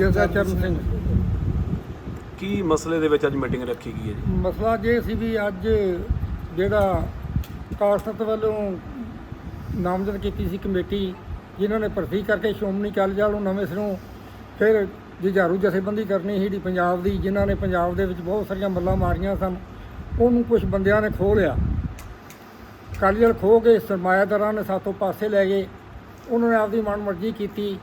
ਚਰਨ ਸਿੰਘ। ਕੀ ਮਸਲੇ ਦੇ ਵਿੱਚ ਅੱਜ ਮੀਟਿੰਗ ਰੱਖੀ ਗਈ ਹੈ ਜੀ? ਮਸਲਾ ਜੇ ਸੀ ਵੀ ਅੱਜ ਜਿਹੜਾ ਕਾਸਤ ਵੱਲੋਂ ਨਾਮਜ਼ਦ ਕੀਤੀ ਸੀ ਕਮੇਟੀ ਜਿਨ੍ਹਾਂ ਨੇ ਭਰਤੀ ਕਰਕੇ ਸ਼੍ਰੋਮਣੀ ਅਕਾਲੀ ਦਲ ਨੂੰ ਨਵੇਂ ਸਿਰੋਂ ਫਿਰ ਜੁਝਾਰੂ ਜਥੇਬੰਦੀ ਕਰਨੀ ਸੀ ਜਿਹੜੀ ਪੰਜਾਬ ਦੀ ਜਿਨ੍ਹਾਂ ਨੇ ਪੰਜਾਬ ਦੇ ਵਿੱਚ ਬਹੁਤ ਸਾਰੀਆਂ ਮੱਲਾਂ ਮਾਰੀਆਂ ਸਨ ਉਹਨੂੰ ਕੁਝ ਬੰਦਿਆਂ ਨੇ ਖੋਹ ਲਿਆ। ਅਕਾਲੀ ਦਲ ਖੋਹ ਕੇ ਸਰਮਾਇਆਦਾਰਾਂ ਨੇ ਸਾਥੋਂ ਪਾਸੇ ਲੈ ਗਏ। ਉਹਨਾਂ ਨੇ ਆਪਦੀ ਮਨਮਰਜ਼ੀ ਕੀਤੀ।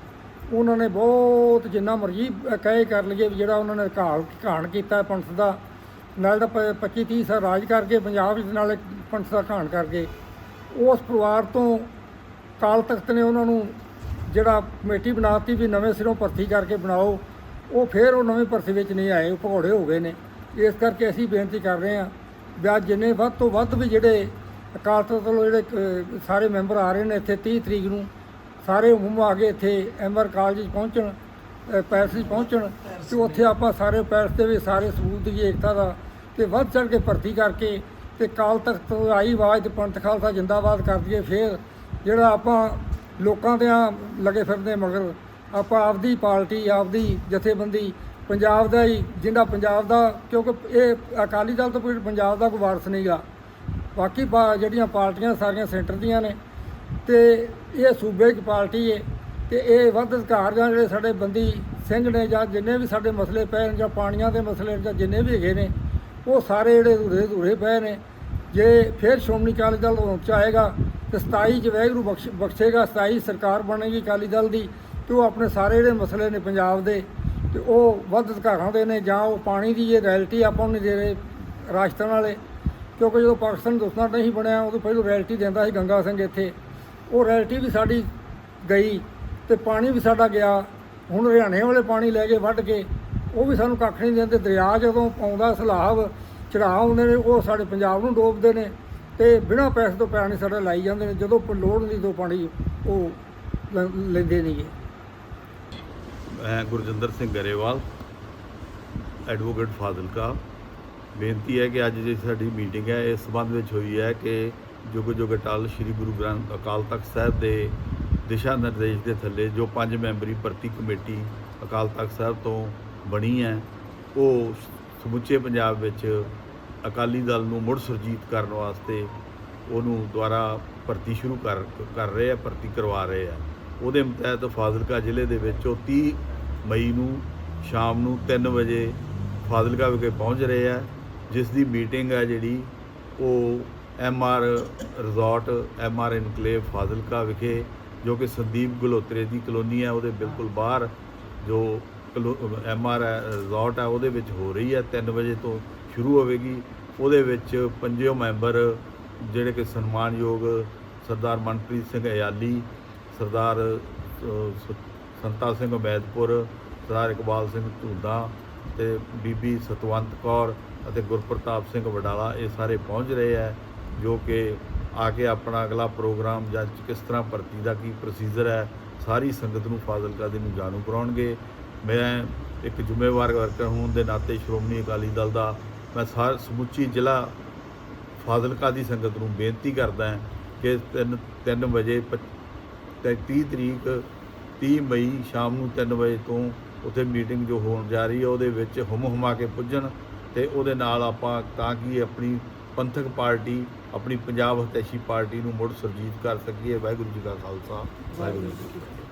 ਉਹਨਾਂ ਨੇ ਬਹੁਤ ਜਿੰਨਾ ਮਰਜ਼ੀ ਕਹੇ ਕਰ ਲਈਏ ਵੀ ਜਿਹੜਾ ਉਹਨਾਂ ਨੇ ਘਾਲ ਘਾਣ ਕੀਤਾ ਪੰਥ ਦਾ ਨਾਲ ਦਾ 25 30 ਸਾਲ ਰਾਜ ਕਰਕੇ ਪੰਜਾਬ ਵਿੱਚ ਨਾਲ ਪੰਥ ਦਾ ਘਾਣ ਕਰਕੇ ਉਸ ਪਰਿਵਾਰ ਤੋਂ ਕਾਲ ਤਖਤ ਨੇ ਉਹਨਾਂ ਨੂੰ ਜਿਹੜਾ ਕਮੇਟੀ ਬਣਾਤੀ ਵੀ ਨਵੇਂ ਸਿਰੋਂ ਭਰਤੀ ਕਰਕੇ ਬਣਾਓ ਉਹ ਫਿਰ ਉਹ ਨਵੇਂ ਭਰਤੀ ਵਿੱਚ ਨਹੀਂ ਆਏ ਉਹ ਭਗੌੜੇ ਹੋ ਗਏ ਨੇ। ਇਸ ਕਰਕੇ ਅਸੀਂ ਬੇਨਤੀ ਕਰ ਰਹੇ ਹਾਂ ਵੀ ਅੱਜ ਜਿੰਨੇ ਵੱਧ ਤੋਂ ਵੱਧ ਵੀ ਜਿਹੜੇ ਅਕਾਲ ਤਖਤ ਵੱਲੋਂ ਜਿਹੜੇ ਅਹ, ਸਾਰੇ ਮੈਂਬਰ ਆ ਰਹੇ ਨੇ ਇੱਥੇ 30 ਤਰੀਕ ਨੂੰ ਸਾਰੇ ਉਮਮ ਆ ਕੇ ਇੱਥੇ ਐਮਆਰ ਕਾਲਜ 'ਚ ਪਹੁੰਚਣ ਪੈਲਸ 'ਚ ਪਹੁੰਚਣ ਤੇ ਉੱਥੇ ਆਪਾਂ ਸਾਰੇ ਪੈਲਸ ਦੇ ਵੀ ਸਾਰੇ ਸਬੂਤ ਦੀ ਏਕਤਾ ਦਾ ਤੇ ਵੱਧ ਚੜ ਕੇ ਭਰਤੀ ਕਰਕੇ ਤੇ ਕਾਲ ਤਖਤ ਤੋਂ ਆਈ ਆਵਾਜ਼ ਤੇ ਪੰਥ ਖਾਲਸਾ ਜਿੰਦਾਬਾਦ ਕਰ ਦਈਏ ਫਿਰ ਜਿਹੜਾ ਆਪਾਂ ਲੋਕਾਂ ਦੇ ਲੱਗੇ ਫਿਰਦੇ ਮਗਰ ਆਪਾਂ ਆਪਦੀ ਪਾਰਟੀ ਆਪਦੀ ਜਥੇਬੰਦੀ ਪੰਜਾਬ ਦਾ ਹੀ ਜਿੰਦਾ ਪੰਜਾਬ ਦਾ ਕਿਉਂਕਿ ਇਹ ਅਕਾਲੀ ਦਲ ਤੋਂ ਕੋਈ ਪੰਜਾਬ ਦਾ ਕੋਈ ਵਾਰਸ ਨਹੀਂਗਾ। ਬਾਕੀ ਜਿਹੜੀਆਂ ਪਾਰਟੀਆਂ ਸਾਰੀਆਂ ਸੈਂਟਰ ਦੀਆਂ ਨੇ ਤੇ ਇਹ ਸੂਬੇ 'ਚ ਪਾਰਟੀ ਹੈ ਤੇ ਇਹ ਵੱਧ ਅਧਿਕਾਰ ਜਾਂ ਜਿਹੜੇ ਸਾਡੇ ਬੰਦੀ ਸਿੰਘ ਨੇ ਜਾਂ ਜਿੰਨੇ ਵੀ ਸਾਡੇ ਮਸਲੇ ਪਏ ਨੇ ਜਾਂ ਪਾਣੀਆਂ ਦੇ ਮਸਲੇ ਜਾਂ ਜਿੰਨੇ ਵੀ ਹੈਗੇ ਨੇ, ਉਹ ਸਾਰੇ ਜਿਹੜੇ ਅਧੂਰੇ ਅਧੂਰੇ ਪਏ ਨੇ। ਜੇ ਫਿਰ ਸ਼੍ਰੋਮਣੀ ਅਕਾਲੀ ਦਲ ਹੋਂਦ ਚ ਆਏਗਾ ਤੇ 27 ਚ ਵੈਗਰੂ ਬਖਸ਼, ਬਖਸ਼ੇਗਾ 27 ਸਰਕਾਰ ਬਣੇਗੀ ਅਕਾਲੀ ਦਲ ਦੀ, ਤੇ ਉਹ ਆਪਣੇ ਸਾਰੇ ਜਿਹੜੇ ਮਸਲੇ ਨੇ ਪੰਜਾਬ ਦੇ, ਤੇ ਉਹ ਵੱਧ ਅਧਿਕਾਰਾਂ ਦੇ ਨੇ ਜਾਂ ਉਹ ਪਾਣੀ ਦੀ ਇਹ ਰੈਲਟੀ ਆਪਾਂ ਨੂੰ ਨਹੀਂ ਦੇ ਰਹੇ ਰਾਜਸਥਾਨ ਵਾਲੇ, ਕਿਉਂਕਿ ਜਦੋਂ ਪਾਕਿਸਤਾਨ ਦੋਸਤਾਂ ਨਹੀਂ ਬਣਿਆ, ਉਦੋਂ ਪਹਿਲਾਂ ਰੈਲਟੀ ਦਿੰਦਾ ਸੀ ਗੰਗਾ ਸਿੰਘ ਇੱਥੇ। ਉਹ ਰੈਲਟੀ ਵੀ ਸਾਡੀ ਗਈ ਤੇ ਪਾਣੀ ਵੀ ਸਾਡਾ ਗਿਆ। ਹੁਣ ਹਰਿਆਣੇ ਵਾਲੇ ਪਾਣੀ ਲੈ ਕੇ ਵੱਢ ਕੇ ਉਹ ਵੀ ਸਾਨੂੰ ਕੱਖ ਨਹੀਂ ਦਿੰਦੇ। ਦਰਿਆ ਜਦੋਂ ਆਉਂਦਾ ਸਲਾਬ, ਚੜਾਅ ਆਉਂਦੇ ਨੇ, ਉਹ ਸਾਡੇ ਪੰਜਾਬ ਨੂੰ ਡੋਬਦੇ ਨੇ ਤੇ ਬਿਨਾਂ ਪੈਸੇ ਤੋਂ ਪਾਣੀ ਸਾਡਾ ਲਾਈ ਜਾਂਦੇ ਨੇ। ਜਦੋਂ ਲੋੜ ਨਹੀਂ ਤੋਂ ਪਾਣੀ ਉਹ ਲ- ਲੈਂਦੇ ਨਹੀਂਗੇ ਮੈਂ ਗੁਰਜਿੰਦਰ ਸਿੰਘ ਗਰੇਵਾਲ ਐਡਵੋਕੇਟ ਫਾਜ਼ਿਲਕਾ। ਬੇਨਤੀ ਹੈ ਕਿ ਅੱਜ ਜਿਹੜੀ ਸਾਡੀ ਮੀਟਿੰਗ ਹੈ, ਇਸ ਸੰਬੰਧ ਵਿੱਚ ਹੋਈ ਹੈ ਕਿ ਜੁਗ ਜੁਗ ਅਟਲ ਸ੍ਰੀ ਗੁਰੂ ਗ੍ਰੰਥ ਅਕਾਲ ਤਖਤ ਸਾਹਿਬ ਦੇ ਦਿਸ਼ਾ ਨਿਰਦੇਸ਼ ਦੇ ਥੱਲੇ ਜੋ ਪੰਜ ਮੈਂਬਰੀ ਭਰਤੀ ਕਮੇਟੀ ਅਕਾਲ ਤਖਤ ਸਾਹਿਬ ਤੋਂ ਬਣੀ ਹੈ, ਉਹ ਸਮੁੱਚੇ ਪੰਜਾਬ ਵਿੱਚ ਅਕਾਲੀ ਦਲ ਨੂੰ ਮੁੜ ਸੁਰਜੀਤ ਕਰਨ ਵਾਸਤੇ ਉਹਨੂੰ ਦੁਆਰਾ ਭਰਤੀ ਸ਼ੁਰੂ ਕਰ ਕਰ ਰਹੇ ਆ, ਭਰਤੀ ਕਰਵਾ ਰਹੇ ਆ। ਉਹਦੇ ਤਹਿਤ ਫਾਜ਼ਿਲਕਾ ਜ਼ਿਲ੍ਹੇ ਦੇ ਵਿੱਚ ਉਹ 30 ਮਈ ਨੂੰ ਸ਼ਾਮ ਨੂੰ 3 ਵਜੇ ਫਾਜ਼ਿਲਕਾ ਵਿਖੇ ਪਹੁੰਚ ਰਹੇ ਆ, ਜਿਸ ਦੀ ਮੀਟਿੰਗ ਹੈ ਜਿਹੜੀ ਉਹ M R resort, M R enclave Fazilka ਵਿਖੇ, ਜੋ ਕਿ ਸੰਦੀਪ ਗਲੋਤਰੇ ਦੀ ਕਲੋਨੀ ਹੈ, ਉਹਦੇ ਬਿਲਕੁਲ ਬਾਹਰ ਜੋ ਐਮ ਆਰ ਰਿਜ਼ੋਰਟ ਹੈ, ਉਹਦੇ ਵਿੱਚ ਹੋ ਰਹੀ ਹੈ। 3 ਵਜੇ ਤੋਂ ਸ਼ੁਰੂ ਹੋਵੇਗੀ। ਉਹਦੇ ਵਿੱਚ ਪੰਜਿਓ ਮੈਂਬਰ ਜਿਹੜੇ ਕਿ ਸਨਮਾਨਯੋਗ ਸਰਦਾਰ ਮਨਪ੍ਰੀਤ ਸਿੰਘ ਅਯਾਲੀ, ਸਰਦਾਰ ਸੰਤਾ ਸਿੰਘ ਉਮੈਦਪੁਰ, ਸਰਦਾਰ ਇਕਬਾਲ ਸਿੰਘ ਧੂੰਦਾ ਤੇ ਬੀਬੀ ਸਤਵੰਤ ਕੌਰ ਅਤੇ ਗੁਰਪ੍ਰਤਾਪ ਸਿੰਘ ਵਡਾਲਾ ਇਹ ਸਾਰੇ ਪਹੁੰਚ ਰਹੇ ਹੈ। ਜੋ ਕਿ ਆ ਕੇ ਆਪਣਾ ਅਗਲਾ ਪ੍ਰੋਗਰਾਮ ਜਾਂ ਕਿਸ ਤਰ੍ਹਾਂ ਭਰਤੀ ਦਾ ਕੀ ਪ੍ਰੋਸੀਜਰ ਹੈ, ਸਾਰੀ ਸੰਗਤ ਨੂੰ ਫਾਜ਼ਿਲਕਾ ਦੇ ਨੂੰ ਜਾਣੂ ਕਰਾਉਣਗੇ। ਮੈਂ ਇੱਕ ਜ਼ਿੰਮੇਵਾਰ ਵਰਕਰ ਹੋਣ ਦੇ ਨਾਤੇ ਸ਼੍ਰੋਮਣੀ ਅਕਾਲੀ ਦਲ ਦਾ, ਮੈਂ ਸਾਰ ਸਮੁੱਚੀ ਜ਼ਿਲ੍ਹਾ ਫਾਜ਼ਿਲਕਾ ਦੀ ਸੰਗਤ ਨੂੰ ਬੇਨਤੀ ਕਰਦਾ ਹਾਂ ਕਿ 3 3 ਵਜੇ ਪੱਚ- ਤੇ 30 ਤਰੀਕ 30 ਮਈ ਸ਼ਾਮ ਨੂੰ 3 ਵਜੇ ਤੋਂ ਉੱਥੇ ਮੀਟਿੰਗ ਜੋ ਹੋਣ ਜਾ ਰਹੀ ਹੈ, ਉਹਦੇ ਵਿੱਚ ਹੁਮ ਹੁਮਾ ਕੇ ਪੁੱਜਣ ਤੇ ਉਹਦੇ ਨਾਲ ਆਪਾਂ ਤਾਂ ਕਿ ਆਪਣੀ ਪੰਥਕ ਪਾਰਟੀ ਆਪਣੀ ਪੰਜਾਬ ਹਤੈਸ਼ੀ ਪਾਰਟੀ ਨੂੰ ਮੁੜ ਸੁਰਜੀਤ ਕਰ ਸਕੀਏ। ਵਾਹਿਗੁਰੂ ਜੀ ਕਾ ਖਾਲਸਾ, ਵਾਹਿਗੁਰੂ ਜੀ ਕੀ ਫਤਿਹ।